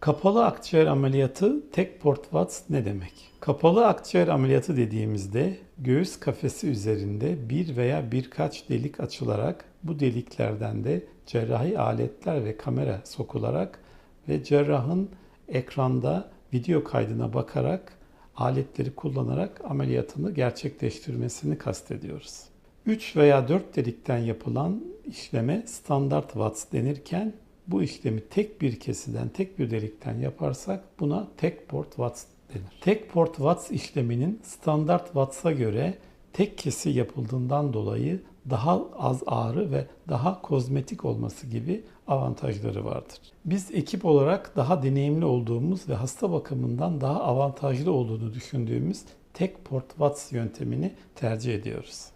Kapalı akciğer ameliyatı tek port Watts ne demek? Kapalı akciğer ameliyatı dediğimizde göğüs kafesi üzerinde bir veya birkaç delik açılarak bu deliklerden de cerrahi aletler ve kamera sokularak ve cerrahın ekranda video kaydına bakarak aletleri kullanarak ameliyatını gerçekleştirmesini kastediyoruz. 3 veya 4 delikten yapılan işleme standart Watts denirken bu işlemi tek bir kesiden, tek bir delikten yaparsak buna tek port Watts denir. Tek port Watts işleminin standart Watts'a göre tek kesi yapıldığından dolayı daha az ağrı ve daha kozmetik olması gibi avantajları vardır. Biz ekip olarak daha deneyimli olduğumuz ve hasta bakımından daha avantajlı olduğunu düşündüğümüz tek port Watts yöntemini tercih ediyoruz.